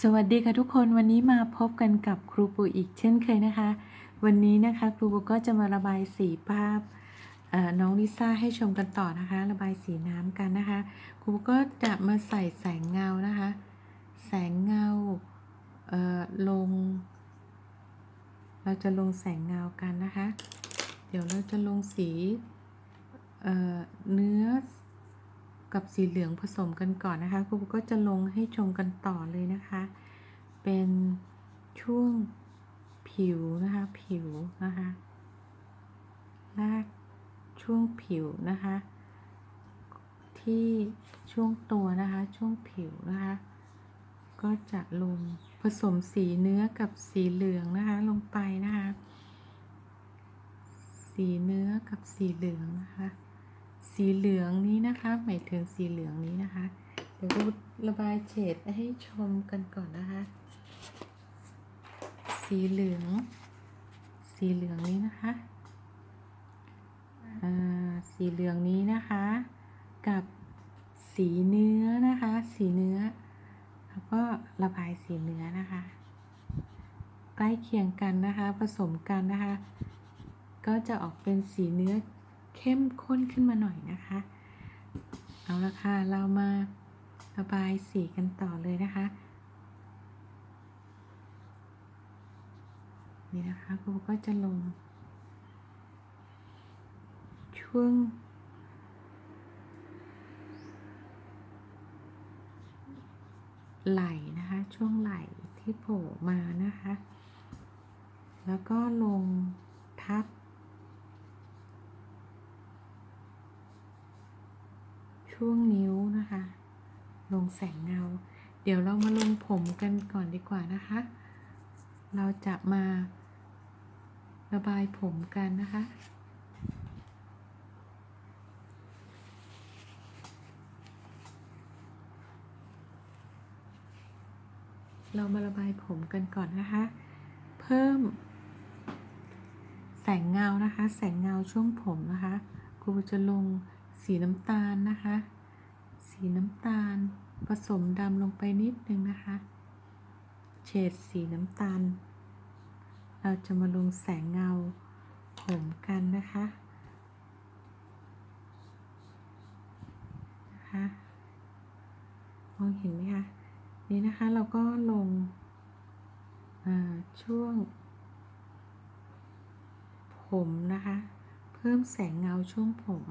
สวัสดีค่ะทุกคนวันนี้มาพบกันกับครูปูอีกเช่นเคยนะคะ วันนี้นะคะครูปูก็จะมาระบายสีภาพน้องลิซ่าให้ชมกันต่อนะคะ ระบายสีน้ำกันนะคะ ครูปูก็จะมาใส่แสงเงานะคะ แสงเงาเลง เราจะลงแสงเงากันนะคะ เดี๋ยวเราจะลงสีเเนื้อ กับสีเหลืองผสมกันก่อนนะคะครูก็จะลงให้ชมกันต่อเลยนะคะ เป็นช่วงผิวนะคะ ผิวนะคะลากช่วงผิวนะคะ ที่ช่วงตัวนะคะ ช่วงผิวนะคะ ก็จะลงผสมสีเนื้อกับสีเหลืองนะคะ ลงไปนะคะ สีเนื้อกับสีเหลืองนะคะ สีเหลืองนี้นะคะ หมายถึงสีเหลืองนี้นะคะ เดี๋ยวก็ระบายเฉดให้ชมกันก่อนนะคะ สีเหลือง สีเหลืองนี้นะคะสีเหลืองนี้นะคะ กับสีเนื้อนะคะ สีเนื้อ แล้วก็ระบายสีเนื้อนะคะ ใกล้เคียงกันนะคะ ผสมกันนะคะ ก็จะออกเป็นสีเนื้อ เข้มข้นขึ้นมาหน่อยนะคะ เอาละค่ะ เรามาระบายสีกันต่อเลยนะคะ นี่นะคะครูก็จะลง ช่วง ไหลนะคะ ช่วงไหลที่โผล่มานะคะ แล้วก็ลงทับ ช่วงนิ้วนะคะ ลงแสงเงา เดี๋ยวเรามาลงผมกันก่อนดีกว่านะคะ เราจะมาระบายผมกันนะคะเรามาระบายผมกันก่อนนะคะ เพิ่ม แสงเงานะคะ แสงเงาช่วงผมนะคะ ครูจะลงสีน้ำตาลนะคะ สีน้ำตาล ผสมดำลงไปนิดนึงนะคะ เฉดสีน้ำตาล เราจะมาลงแสงเงาผมกันนะคะนะคะมองเห็นไหมคะนี่นะคะเราก็ลงช่วง ผมนะคะ เพิ่มแสงเงาช่วงผม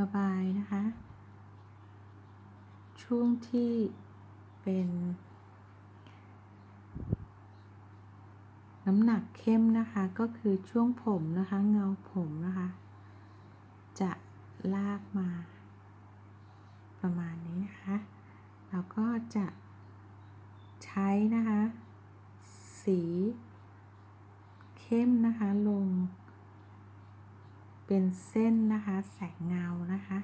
ระบายนะคะ ช่วงที่เป็นน้ำหนักเข้มนะคะก็คือช่วงผมนะคะเงาผมนะคะ จะลากมา ประมาณนี้นะคะแล้วก็จะใช้นะคะ สีเข้มนะคะลง เป็นเส้นนะคะ แสงเงานะคะ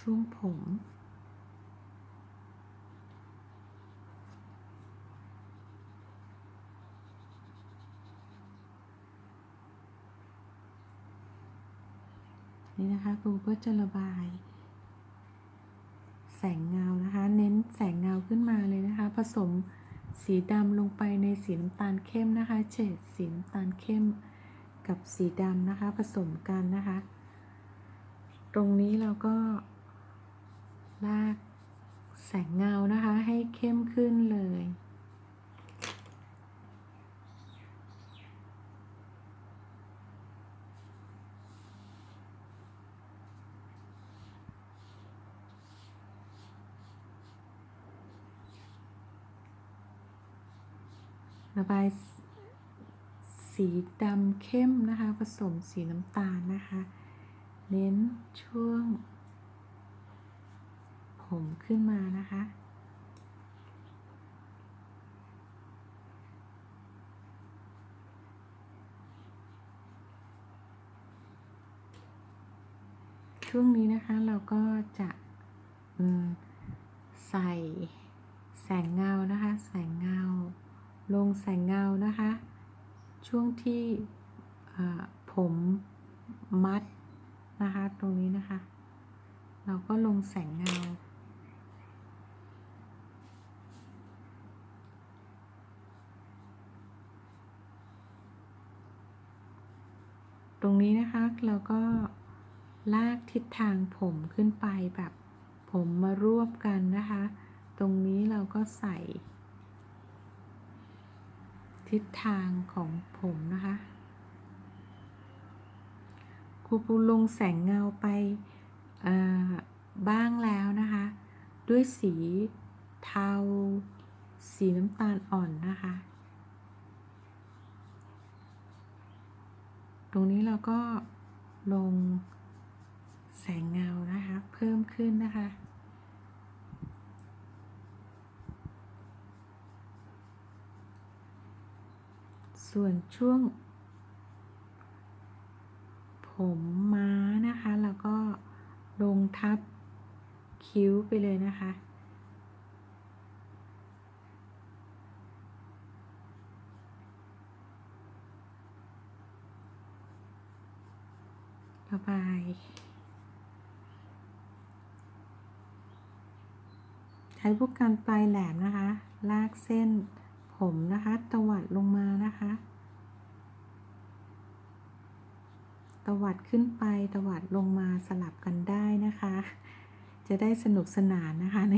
ช่วงผม นี่นะคะครูก็จะระบาย แสงเงานะคะ เน้นแสงเงาขึ้นมาเลยนะคะ ผสมสีดำลงไปในสีน้ำตาลเข้มนะคะ เฉดสีน้ำตาลเข้ม กับสีดำนะคะ ผสมกันนะคะ ตรงนี้เราก็ ลากแสงเงานะคะ ให้เข้มขึ้นเลยระบาย สีดำเข้มนะคะ ผสมสีน้ำตาลนะคะ เน้นช่วง ผมขึ้นมานะคะ ช่วงนี้นะคะเราก็จะใส่แสงเงานะคะ แสงเงา ลงแสงเงานะคะ ช่วงที่ผมมัดนะคะ ตรงนี้นะคะ เราก็ลงแสงเงา ตรงนี้นะคะเราก็ลากทิศทางผมขึ้นไปแบบผมมารวบกันนะคะ ตรงนี้เราก็ใส่ ทิศทางของผมนะคะครูปูลงแสงเงาไปบ้างแล้วนะคะ ด้วยสีเทา สีน้ำตาลอ่อนนะคะ ตรงนี้เราก็ลงแสงเงานะคะ เพิ่มขึ้นนะคะ ส่วนช่วง ผมม้านะคะแล้วก็ลงทับคิ้วไปเลยนะคะระบายใช้พวกการปลายแหลมนะคะ ลากเส้น ผมนะคะตวัดลงมานะคะตวัดขึ้นไปตวัดลงมาสลับกันได้นะคะ จะได้สนุกสนานนะคะใน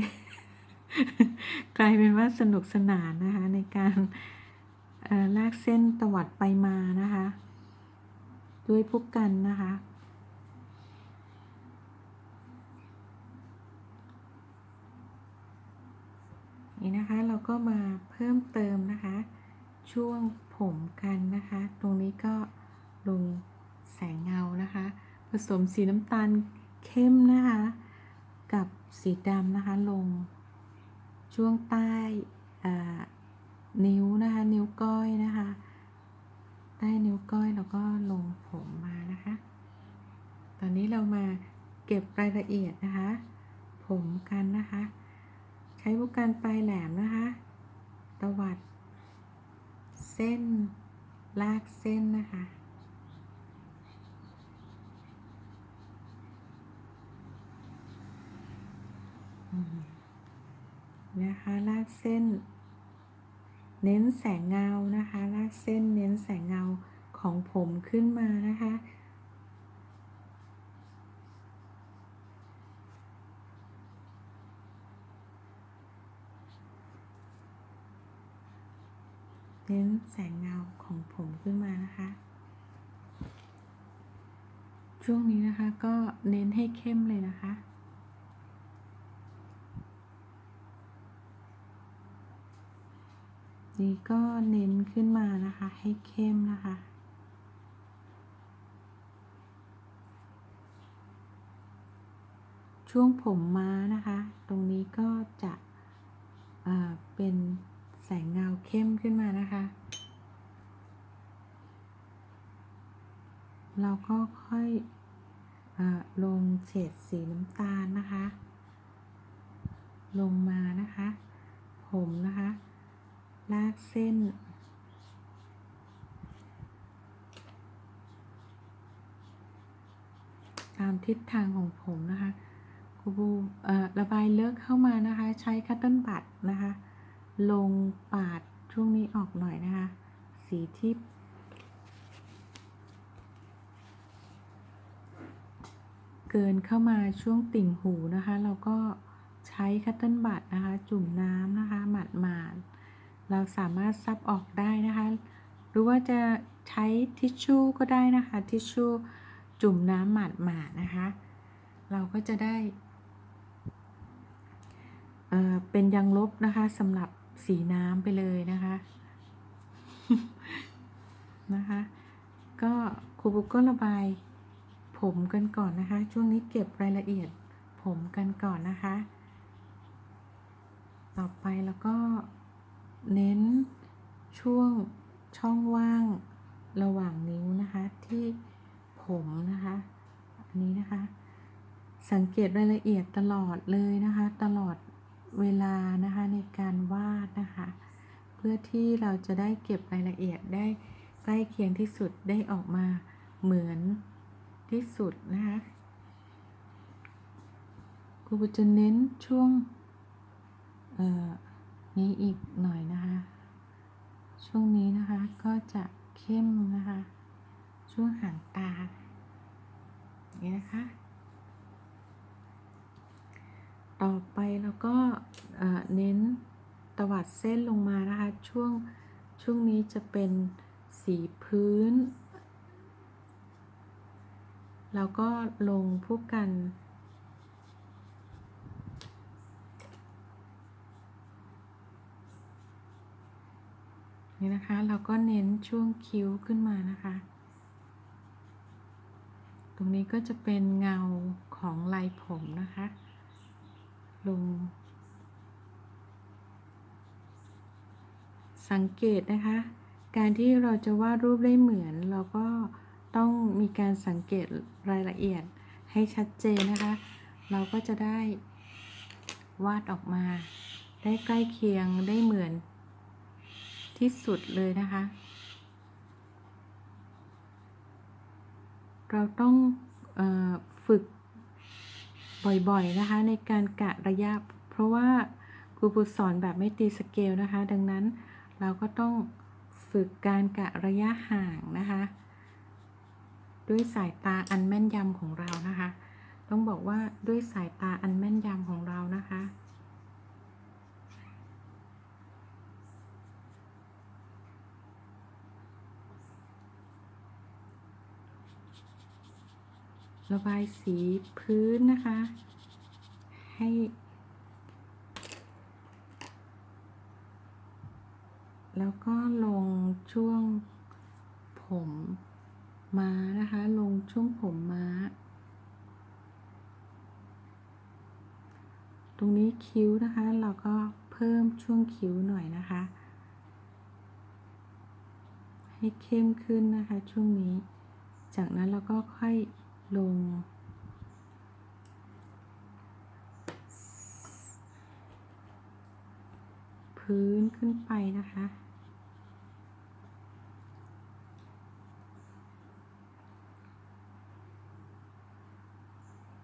กลายเป็นว่าสนุกสนานนะคะในการลากเส้นตวัดไปมานะคะ ด้วยพวกกันนะคะ นี่นะคะเราก็มาเพิ่มเติมนะคะ ช่วงผมกันนะคะ ตรงนี้ก็ลงแสงเงานะคะ ผสมสีน้ำตาลเข้มนะคะ กับสีดำนะคะลงช่วงใต้นิ้วนะคะ นิ้วก้อยนะคะ ใต้นิ้วก้อยแล้วก็ลงผมมานะคะ ตอนนี้เรามาเก็บรายละเอียดนะคะ ผมกันนะคะ ใช้ผู้การปลายแหลมนะคะ ตวัด เส้น ลากเส้นนะคะ นะคะ ลากเส้น เน้นแสงเงานะคะ ลากเส้นเน้นแสงเงาของผมขึ้นมานะคะ เน้นแสงเงาของผมขึ้นมานะคะ ช่วงนี้นะคะก็เน้นให้เข้มเลยนะคะ นี่ก็เน้นขึ้นมานะคะ ให้เข้มนะคะช่วงผมม้านะคะ ตรงนี้ก็จะเอ่อเป็น งเงาเข้มขึ้นมานะคะ เราก็ค่อยอลงเฉดสีน้ำตาลนะคะ ลงมานะคะ ผมนะคะ ลากเส้นตามทิศทางของผมนะคะครูบูระบายเลิกเข้ามานะคะ ใช้คัตเติ้ลบัตนะคะ ลงปาดช่วงนี้ออกหน่อยนะคะ สีที่เกินเข้ามาช่วงติ่งหูนะคะ เราก็ใช้คัตเติ้ลบัตนะคะ จุ่มน้ำนะคะ หมาดหมาดเราสามารถซับออกได้นะคะ หรือว่าจะใช้ทิชชู่ก็ได้นะคะ ทิชชู่จุ่มน้ำหมาดหมาดนะคะ เราก็จะได้เเป็นยางลบนะคะสำหรับ สีน้ำไปเลยนะคะ นะคะ ก็ครูบุ๊กก็ระบายผมกันก่อนนะคะ ช่วงนี้เก็บรายละเอียดผมกันก่อนนะคะ ต่อไปแล้วก็เน้นช่วงช่องว่างระหว่างนิ้วนะคะ ที่ผมนะคะอันนี้นะคะ สังเกตรายละเอียดตลอดเลยนะคะ ตลอด เวลานะคะในการวาดนะคะ เพื่อที่เราจะได้เก็บรายละเอียดได้ใกล้เคียงที่สุดได้ออกมาเหมือนที่สุดนะคะครูจะเน้นช่วงนี้อีกหน่อยนะคะ ช่วงนี้นะคะก็จะเข้มนะคะ ช่วงหางตาอย่างนี้นะคะ ต่อไปเราก็เน้นตวัดเส้นลงมานะคะ ช่วงช่วงนี้จะเป็นสีพื้น แล้วก็ลงผู้กัน นี่นะคะ เราก็เน้นช่วงคิ้วขึ้นมานะคะ ตรงนี้ก็จะเป็นเงาของลายผมนะคะ ลง สังเกตนะคะ การที่เราจะวาดรูปได้เหมือน เราก็ต้องมีการสังเกตรายละเอียดให้ชัดเจนนะคะ เราก็จะได้วาดออกมา ได้ใกล้เคียงได้เหมือนที่สุดเลยนะคะ เราต้องฝึก บ่อยๆนะคะ ในการกะระยะ เพราะว่าครูผู้สอนแบบไม่ตีสเกลนะคะ ดังนั้นเราก็ต้องฝึกการกะระยะห่างนะคะ ด้วยสายตาอันแม่นยำของเรานะคะ ต้องบอกว่าด้วยสายตาอันแม่นยำของเรานะคะ ระบายสีพื้นนะคะ ให้ แล้วก็ลงช่วงผมม้านะคะ ลงช่วงผมม้า ตรงนี้คิ้วนะคะ เราก็เพิ่มช่วงคิ้วหน่อยนะคะ ให้เข้มขึ้นนะคะช่วงนี้ จากนั้นเราก็ค่อย ลง พื้นขึ้นไปนะคะ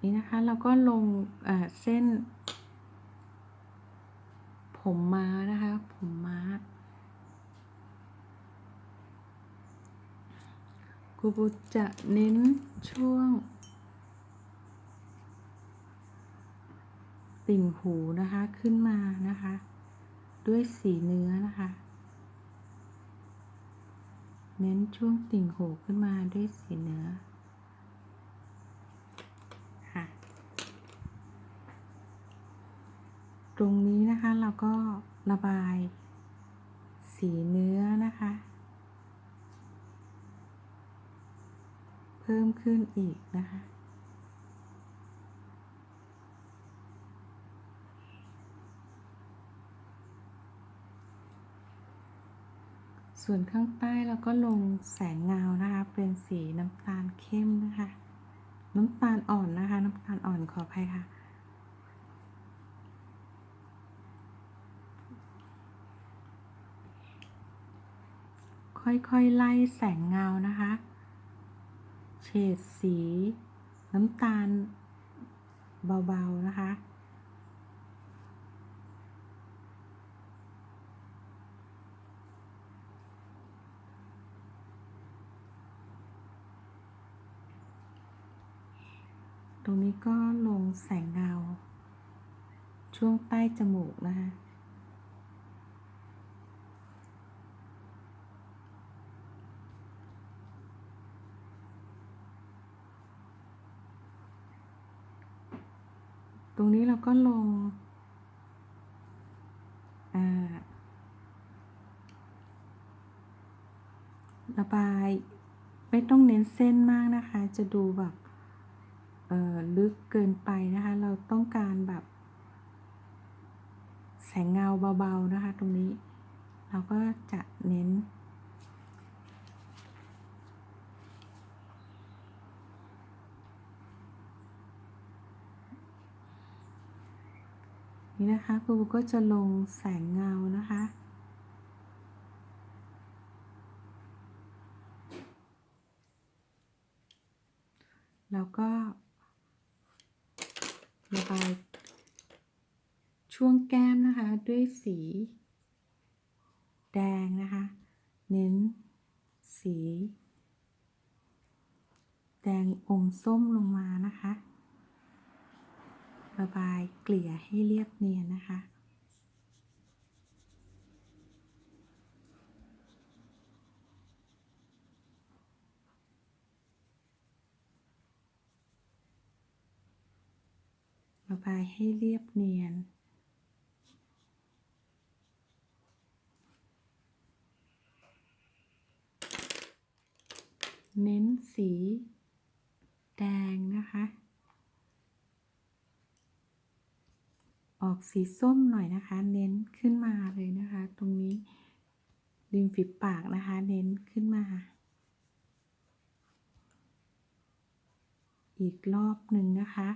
นี่นะคะเราก็ลงเส้น ผมม้านะคะ ผมม้า ครูบุจะเน้นช่วง ติ่งหูนะคะขึ้นมานะคะ ด้วยสีเนื้อนะคะ เน้นช่วงติ่งหูขึ้นมาด้วยสีเนื้อค่ะตรงนี้นะคะเราก็ระบายสีเนื้อนะคะ พิ่มขึ้นอีกนะคะ ส่วนข้างใต้เราก็ลงแสงเงานะคะ เป็นสีน้ำตาลเข้มนะคะ น้ำตาลอ่อนนะคะ น้ำตาลอ่อนขออภัยค่ะค่อยๆ ไล่แสงเงานะคะ เฉดสี น้ำตาลเบา ๆ นะคะ ตรงนี้ก็ลงแสงเงาช่วงใต้จมูกนะคะ ตรงนี้เราก็ลงอ่าระบายไม่ต้องเน้นเส้นมากนะคะ จะดูแบบลึกเกินไปนะคะ เราต้องการแบบ แสงเงาเบาๆนะคะ ตรงนี้ เราก็จะเน้น นี่นะคะครูก็จะลงแสงเงานะคะ แล้วก็ระบายช่วงแก้มนะคะด้วยสี แดงนะคะ เน้นสี แดงอมส้มลงมานะคะ ระบายเกลี่ยให้เรียบเนียนนะคะ ระบายให้เรียบเนียนเน้นสีแดงนะคะ ออกสีส้มหน่อยนะคะ เน้นขึ้นมาเลยนะคะ ตรงนี้ริมฝีปากนะคะ เน้นขึ้นมา อีกรอบหนึ่งนะคะ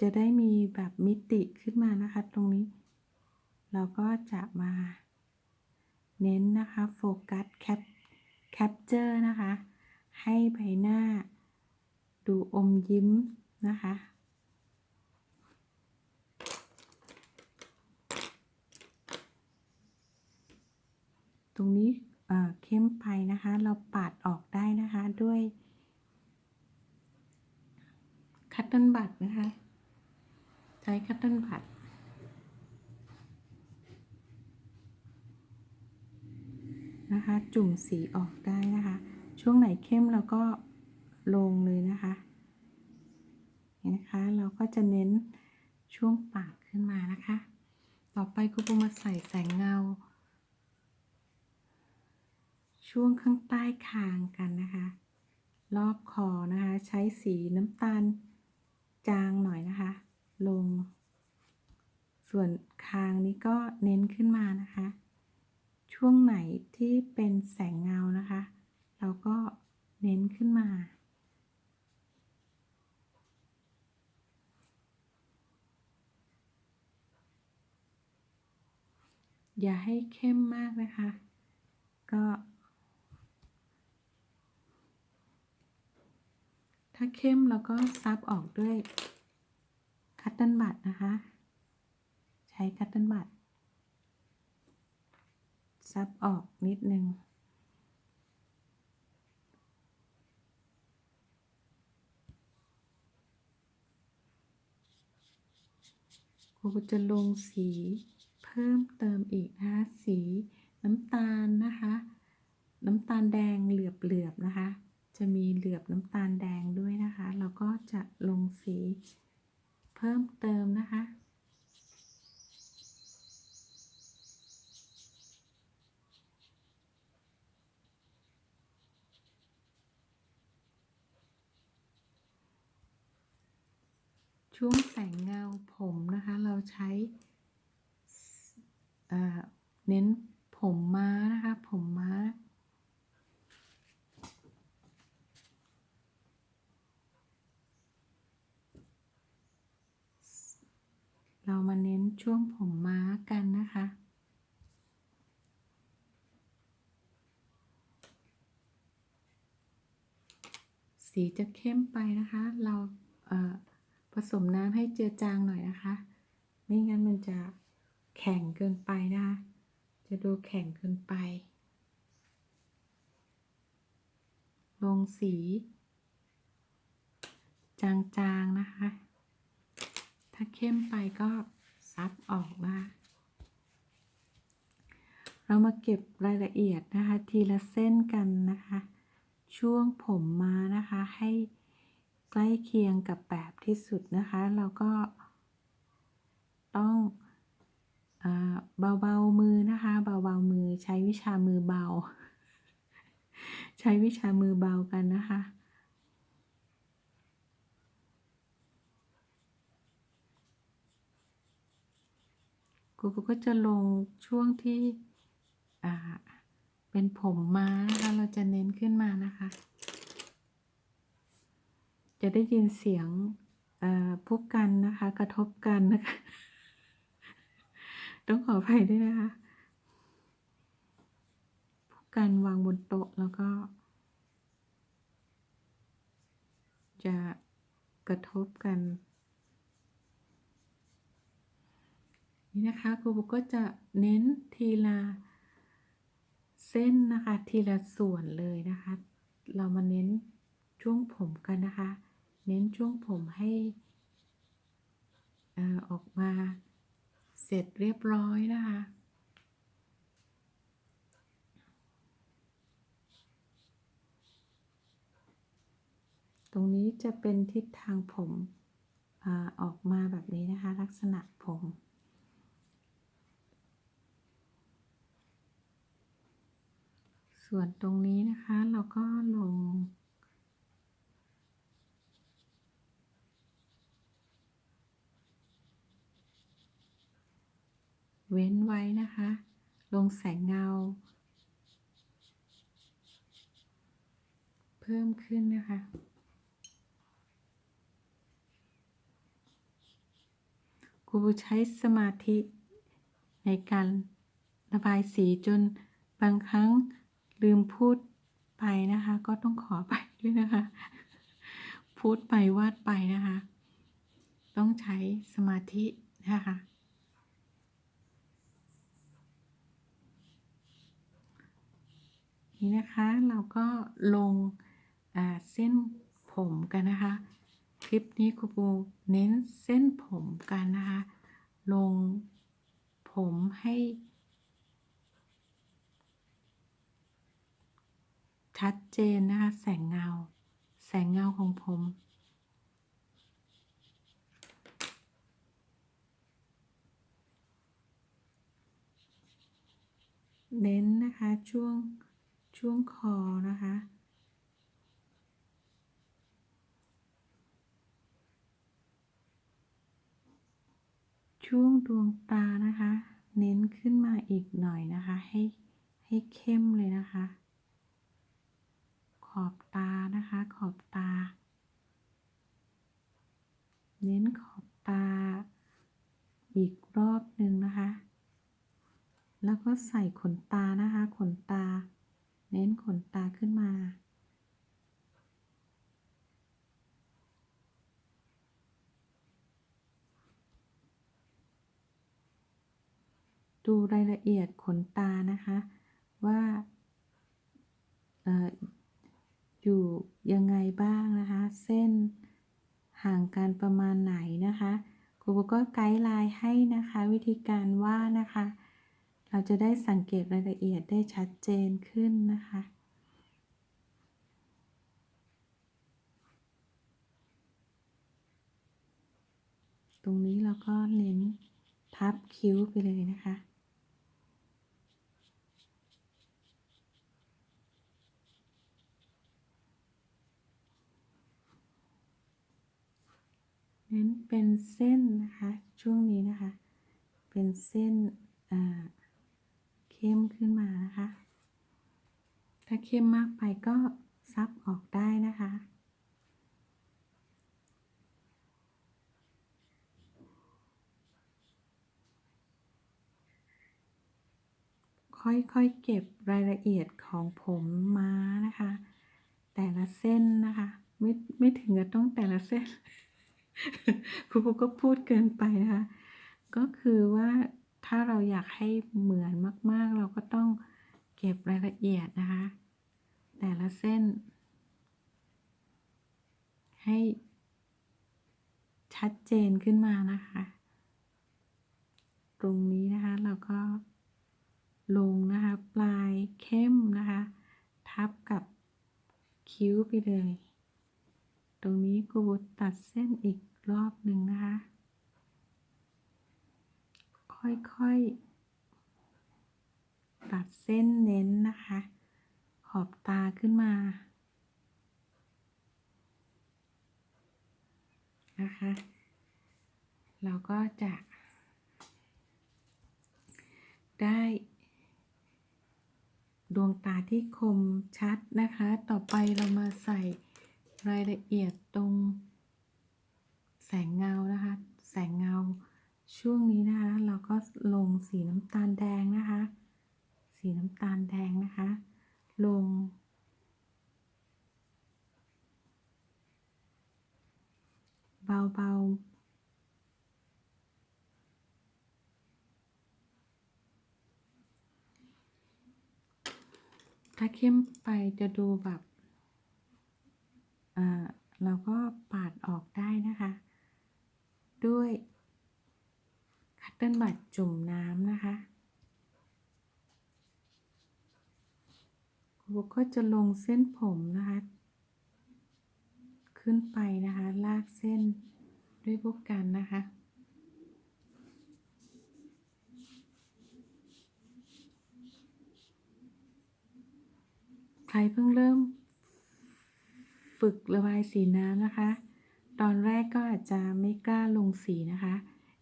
จะได้มีแบบมิติขึ้นมานะคะ ตรงนี้ เราก็จะมา เน้นนะคะ โฟกัสแคป แคปเจอร์นะคะ ให้ใบหน้า ดูอมยิ้มนะคะตรงนี้เเข้มไปนะคะ เราปาดออกได้นะคะด้วยคัตเติลบัตนะคะ ใช้คัตเติลบัตนะคะ จุ่มสีออกได้นะคะ ช่วงไหนเข้มเราก็ลงเลยนะคะเห็นนะคะเราก็จะเน้นช่วงปากขึ้นมานะคะ ต่อไปครูปูมาใส่แสงเงา ช่วงข้างใต้คางกันนะคะ รอบคอนะคะ ใช้สีน้ำตาลจางหน่อยนะคะ ลง ส่วนคางนี้ก็เน้นขึ้นมานะคะ ช่วงไหนที่เป็นแสงเงานะคะ เราก็เน้นขึ้นมา อย่าให้เข้มมากนะคะ ก็ถ้าเข้มเราก็ซับออกด้วยคัตเติลบัตนะคะ ใช้คัตเติลบัต ซับออกนิดนึง ครูจะลงสีเพิ่มเติมอีกนะคะสีน้ำตาลนะคะ น้ำตาลแดงเหลือบๆนะคะ จะมีเหลือบน้ำตาลแดงด้วยนะคะ เราก็จะลงสีเพิ่มเติมนะคะ ช่วงแสงเงาผมนะคะ เราใช้เน้นผมม้านะคะ ผมม้า เรามาเน้นช่วงผมม้ากันนะคะ สีจะเข้มไปนะคะ เราเอ่อ ผสมน้ำให้เจือจางหน่อยนะคะ ไม่งั้นมันจะแข็งเกินไปนะคะ จะดูแข็งเกินไป ลงสี จางๆนะคะ ถ้าเข้มไปก็ซับออกนะคะเรามาเก็บรายละเอียดนะคะ ทีละเส้นกันนะคะ ช่วงผมมานะคะให้ ใกล้เคียงกับแบบที่สุดนะคะ เราก็ต้องเบาๆมือนะคะ เบาๆมือใช้วิชามือเบา ใช้วิชามือเบากันนะคะกูก็จะลงช่วงที่เป็นผมม้านะคะ เราจะเน้นขึ้นมานะคะ จะได้ยินเสียงพวกกันนะคะ กระทบกันนะคะ ต้องขออภัยด้วยนะคะกันวางบนโต๊ะแล้วก็ จะกระทบกัน นี่นะคะครูบุก็จะเน้นทีละเส้นนะคะ ทีละส่วนเลยนะคะ เรามาเน้นช่วงผมกันนะคะ เน้นช่วงผมให้ออกมาเสร็จเรียบร้อยนะคะ ตรงนี้จะเป็นทิศทางผมอออกมาแบบนี้นะคะ ลักษณะผมส่วนตรงนี้นะคะเราก็ลง เว้นไว้นะคะ ลงแสงเงา เพิ่มขึ้นนะคะ ครูใช้สมาธิในการระบายสีจนบางครั้งลืมพูดไปนะคะ ก็ต้องขอไปด้วยนะคะ พูดไปวาดไปนะคะ ต้องใช้สมาธินะคะ นี่นะคะ เราก็ลงเส้นผมกันนะคะ คลิปนี้ครูปูเน้นเส้นผมกันนะคะ ลงผมให้ ชัดเจนนะคะ แสงเงา แสงเงาของผมเน้นนะคะช่วง ช่วงคอนะคะ ช่วงดวงตานะคะ เน้นขึ้นมาอีกหน่อยนะคะ ให้ให้เข้มเลยนะคะ ขอบตานะคะ ขอบตา เน้นขอบตา อีกรอบหนึ่งนะคะ แล้วก็ใส่ขนตานะคะ ขนตา น้นขนตาขึ้นมา ดูรายละเอียดขนตานะคะ ว่าออยู่ยังไงบ้างนะคะ เส้นห่างกันประมาณไหนนะคะครูก็ไกด์ไลน์ให้นะคะ วิธีการวาดนะคะ เราจะได้สังเกตรายละเอียดได้ชัดเจนขึ้นนะคะ ตรงนี้เราก็เน้นทับคิ้วไปเลยนะคะ เน้นเป็นเส้นนะคะ ช่วงนี้นะคะ เป็นเส้นอ่า เข้มขึ้นมานะคะ ถ้าเข้มมากไปก็ซับออกได้นะคะ ค่อยๆเก็บรายละเอียดของผมม้านะคะ แต่ละเส้นนะคะ ไม่ไม่ถึงกับต้องแต่ละเส้นครูก็พูดเกินไปนะคะ ก็คือว่า ถ้าเราอยากให้เหมือนมาก ๆ เราก็ต้องเก็บรายละเอียดนะคะ แต่ละเส้น ให้ชัดเจนขึ้นมานะคะ ตรงนี้นะคะเราก็ลงนะคะ ปลายเข้มนะคะ ทับกับคิ้วไปเลย ตรงนี้กูตัดเส้นอีกรอบหนึ่งนะคะ ค่อยๆ ตัดเส้นเน้นนะคะ ขอบตาขึ้นมา นะคะ เราก็จะ ได้ดวงตาที่คมชัดนะคะ ต่อไปเรามาใส่รายละเอียดตรงแสงเงานะคะ แสงเงา ช่วงนี้นะคะเราก็ลงสีน้ำตาลแดงนะคะ สีน้ำตาลแดงนะคะ ลง เบาๆถ้าเข้มไปจะดูแบบอ่าเราก็ปาดออกได้นะคะ ด้วย เติ้ลบัตจุ่มน้ำนะคะครูก็จะลงเส้นผมนะคะ ขึ้นไปนะคะ ลากเส้นด้วยพวกกันนะคะใครเพิ่งเริ่ม ฝึกระบายสีน้ำนะคะ ตอนแรกก็อาจจะไม่กล้าลงสีนะคะ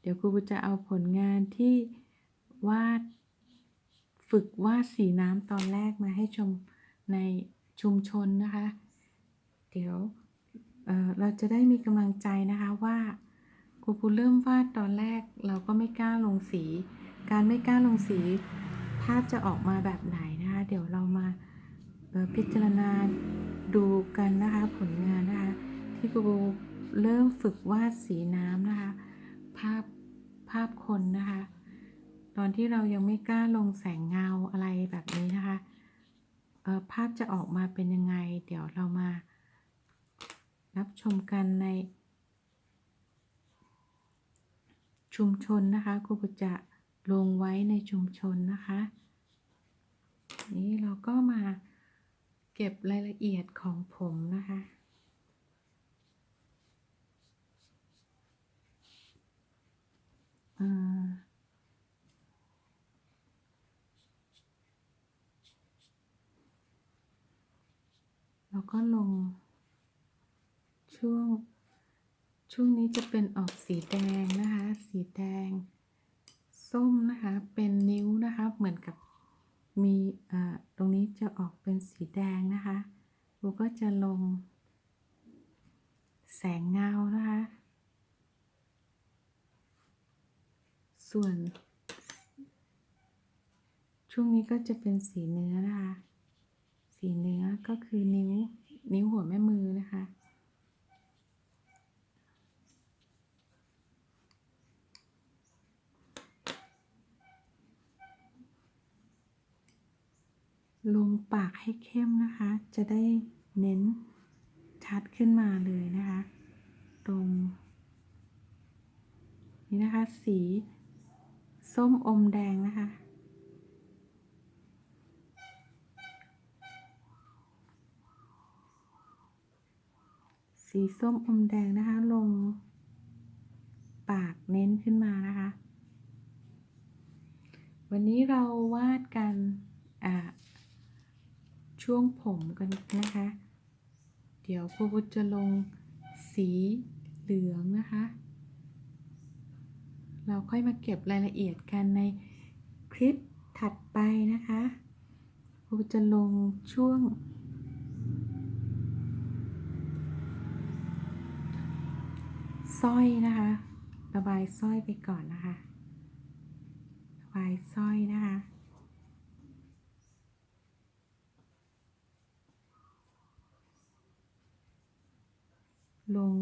เดี๋ยวครูจะเอาผลงานที่วาดฝึกวาดสีน้ำตอนแรกมาให้ชมในชุมชนนะคะ เดี๋ยวเเราจะได้มีกำลังใจนะคะว่าครูปูเริ่มวาดตอนแรกเราก็ไม่กล้าลงสี การไม่กล้าลงสีภาพจะออกมาแบบไหนนะคะ เดี๋ยวเรามาพิจารณาดูกันนะคะผลงานนะคะ ที่ครูปูเริ่มฝึกวาดสีน้ำนะคะ ภาพาพคนนะคะ ตอนที่เรายังไม่กล้าลงแสงเงาอะไรแบบนี้นะคะภาพจะออกมาเป็นยังไง เดี๋ยวเรามา รับชมกันใน ชุมชนนะคะครูจะลงไว้ในชุมชนนะคะ นี้เราก็มาเก็บรายละเอียดของผมนะคะ แล้วก็ลง ช่วง ช่วงนี้จะเป็นออกสีแดงนะคะ สีแดง ส้มนะคะ เป็นนิ้วนะคะ เหมือนกับมีอ่าตรงนี้จะออกเป็นสีแดงนะคะเราก็จะลง แสงเงานะคะ ส่วน ช่วงนี้ก็จะเป็นสีเนื้อนะคะ สีเนื้อก็คือนิ้ว นิ้วหัวแม่มือนะคะ ลงปากให้เข้มนะคะ จะได้เน้นชัดขึ้นมาเลยนะคะ ตรง นี่นะคะสี ส้มอมแดงนะคะ สีส้มอมแดงนะคะ ลง ปากเน้นขึ้นมานะคะ วันนี้เราวาดกันช่วงผมกันนะคะ เดี๋ยวครูพุจะลงสีเหลืองนะคะ เราค่อยมาเก็บรายละเอียดกันในคลิปถัดไปนะคะครูจะลงช่วง สร้อยนะคะ ระบายสร้อยไปก่อนนะคะ ระบายสร้อยนะคะลง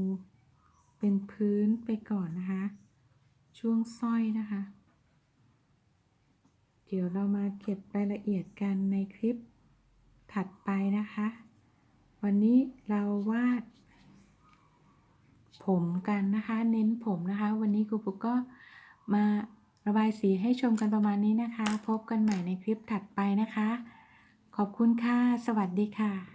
เป็นพื้นไปก่อนนะคะ ช่วงสร้อยนะคะ เดี๋ยวเรามาเก็บรายละเอียดกันในคลิปถัดไปนะคะ วันนี้เราวาด ผมกันนะคะ เน้นผมนะคะ วันนี้ครูปุ๊กก็มาระบายสีให้ชมกันประมาณนี้นะคะ พบกันใหม่ในคลิปถัดไปนะคะ ขอบคุณค่ะ สวัสดีค่ะ